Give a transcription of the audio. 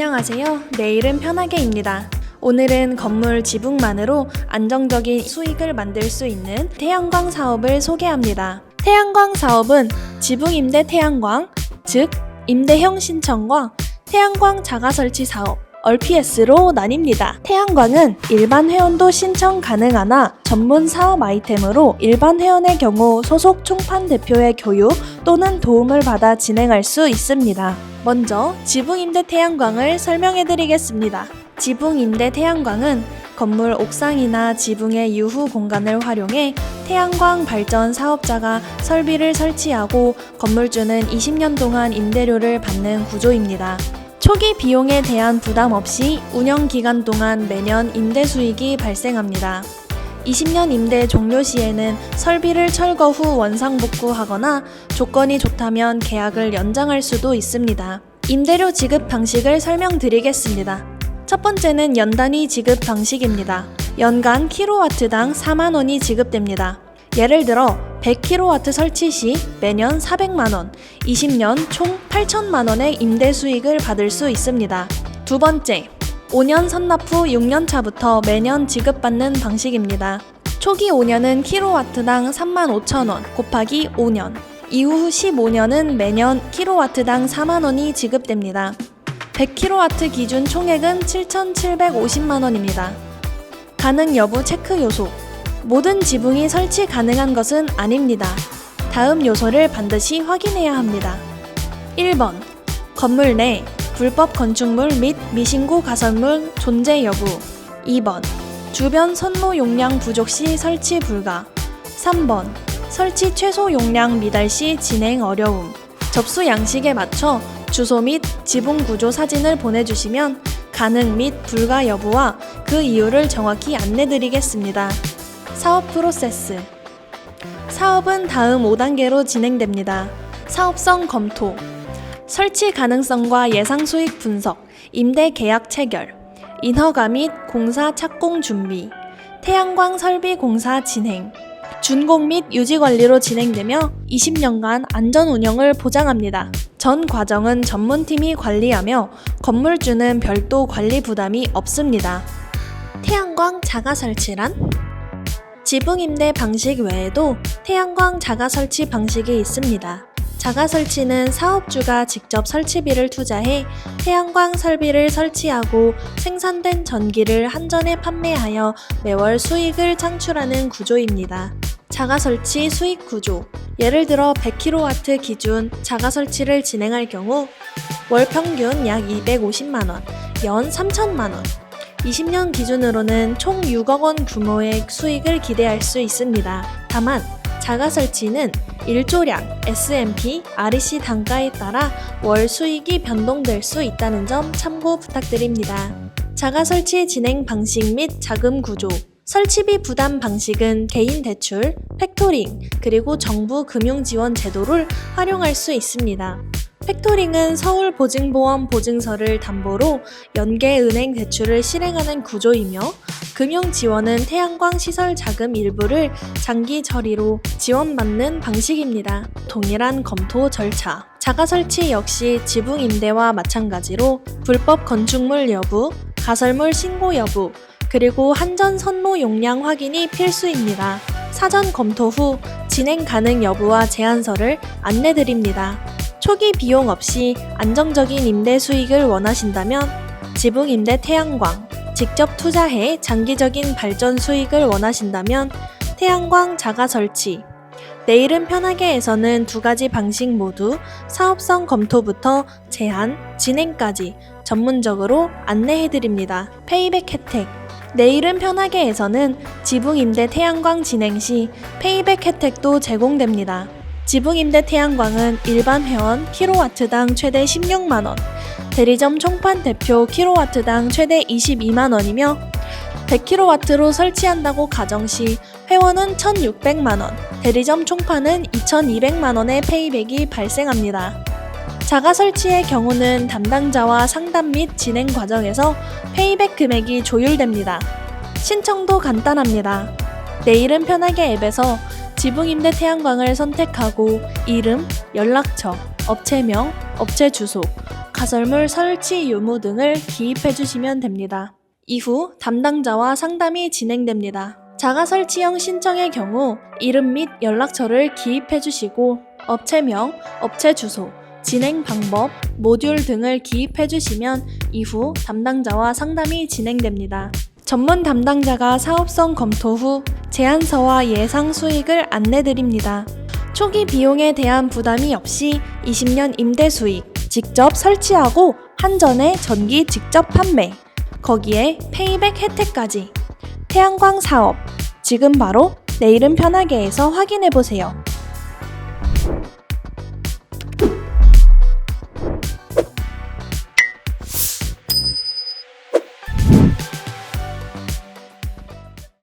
안녕하세요. 내일은 편하게입니다. 오늘은 건물 지붕만으로 안정적인 수익을 만들 수 있는 태양광 사업을 소개합니다. 태양광 사업은 지붕 임대 태양광, 즉 임대형 신청과 태양광 자가 설치 사업, RPS로 나뉩니다. 태양광은 일반 회원도 신청 가능하나 전문 사업 아이템으로 일반 회원의 경우 소속 총판 대표의 교육 또는 도움을 받아 진행할 수 있습니다. 먼저 지붕 임대 태양광을 설명해 드리겠습니다. 지붕 임대 태양광은 건물 옥상이나 지붕의 유후 공간을 활용해 태양광 발전 사업자가 설비를 설치하고 건물주는 20년 동안 임대료를 받는 구조입니다. 초기 비용에 대한 부담 없이 운영 기간 동안 매년 임대 수익이 발생합니다. 20년 임대 종료 시에는 설비를 철거 후 원상 복구하거나 조건이 좋다면 계약을 연장할 수도 있습니다. 임대료 지급 방식을 설명드리겠습니다. 첫 번째는 연단위 지급 방식입니다. 연간 킬로와트당 4만 원이 지급됩니다. 예를 들어 100kW 설치 시 매년 400만 원, 20년 총 8천만 원의 임대 수익을 받을 수 있습니다. 두 번째, 5년 선납 후 6년 차부터 매년 지급받는 방식입니다. 초기 5년은 킬로와트당 3만 5천 원 곱하기 5년, 이후 15년은 매년 킬로와트당 4만 원이 지급됩니다. 100kW 기준 총액은 7,750만 원입니다. 가능 여부 체크 요소. 모든 지붕이 설치 가능한 것은 아닙니다. 다음 요소를 반드시 확인해야 합니다. 1번. 건물 내 불법 건축물 및 미신고 가설물 존재 여부. 2번. 주변 선로 용량 부족 시 설치 불가. 3번. 설치 최소 용량 미달 시 진행 어려움. 접수 양식에 맞춰 주소 및 지붕 구조 사진을 보내주시면 가능 및 불가 여부와 그 이유를 정확히 안내드리겠습니다. 사업 프로세스 사업은 다음 5단계로 진행됩니다. 사업성 검토 설치 가능성과 예상 수익 분석, 임대 계약 체결, 인허가 및 공사 착공 준비, 태양광 설비 공사 진행, 준공 및 유지 관리로 진행되며 20년간 안전 운영을 보장합니다. 전 과정은 전문팀이 관리하며 건물주는 별도 관리 부담이 없습니다. 태양광 자가 설치란? 지붕 임대 방식 외에도 태양광 자가 설치 방식이 있습니다. 자가 설치는 사업주가 직접 설치비를 투자해 태양광 설비를 설치하고 생산된 전기를 한전에 판매하여 매월 수익을 창출하는 구조입니다. 자가 설치 수익 구조. 예를 들어 100kW 기준 자가 설치를 진행할 경우 월 평균 약 250만원, 연 3천만원, 20년 기준으로는 총 6억 원 규모의 수익을 기대할 수 있습니다. 다만 자가 설치는 일조량, S&P, REC 단가에 따라 월 수익이 변동될 수 있다는 점 참고 부탁드립니다. 자가 설치 진행 방식 및 자금 구조 설치비 부담 방식은 개인 대출, 팩토링, 그리고 정부 금융 지원 제도를 활용할 수 있습니다. 팩토링은 서울 보증보험 보증서를 담보로 연계 은행 대출을 실행하는 구조이며 금융 지원은 태양광 시설 자금 일부를 장기 처리로 지원받는 방식입니다. 동일한 검토 절차. 자가 설치 역시 지붕 임대와 마찬가지로 불법 건축물 여부, 가설물 신고 여부, 그리고 한전 선로 용량 확인이 필수입니다. 사전 검토 후 진행 가능 여부와 제안서를 안내드립니다. 초기 비용 없이 안정적인 임대 수익을 원하신다면 지붕 임대 태양광, 직접 투자해 장기적인 발전 수익을 원하신다면 태양광 자가 설치, 내일은 편하게에서는 두 가지 방식 모두 사업성 검토부터 제한, 진행까지 전문적으로 안내해드립니다. 페이백 혜택 내일은 편하게에서는 지붕 임대 태양광 진행 시 페이백 혜택도 제공됩니다. 지붕 임대 태양광은 일반 회원 킬로와트당 최대 16만원, 대리점 총판 대표 킬로와트당 최대 22만원이며 100kW로 설치한다고 가정 시 회원은 1,600만원, 대리점 총판은 2,200만원의 페이백이 발생합니다. 자가 설치의 경우는 담당자와 상담 및 진행 과정에서 페이백 금액이 조율됩니다. 신청도 간단합니다. 내일은 편하게 앱에서 지붕 임대 태양광을 선택하고 이름, 연락처, 업체명, 업체 주소, 가설물 설치 유무 등을 기입해 주시면 됩니다. 이후 담당자와 상담이 진행됩니다. 자가 설치형 신청의 경우 이름 및 연락처를 기입해 주시고 업체명, 업체 주소, 진행 방법, 모듈 등을 기입해 주시면 이후 담당자와 상담이 진행됩니다. 전문 담당자가 사업성 검토 후 제안서와 예상 수익을 안내드립니다. 초기 비용에 대한 부담이 없이 20년 임대 수익, 직접 설치하고 한전에 전기 직접 판매, 거기에 페이백 혜택까지. 태양광 사업. 지금 바로 내일은 편하게에서 확인해 보세요.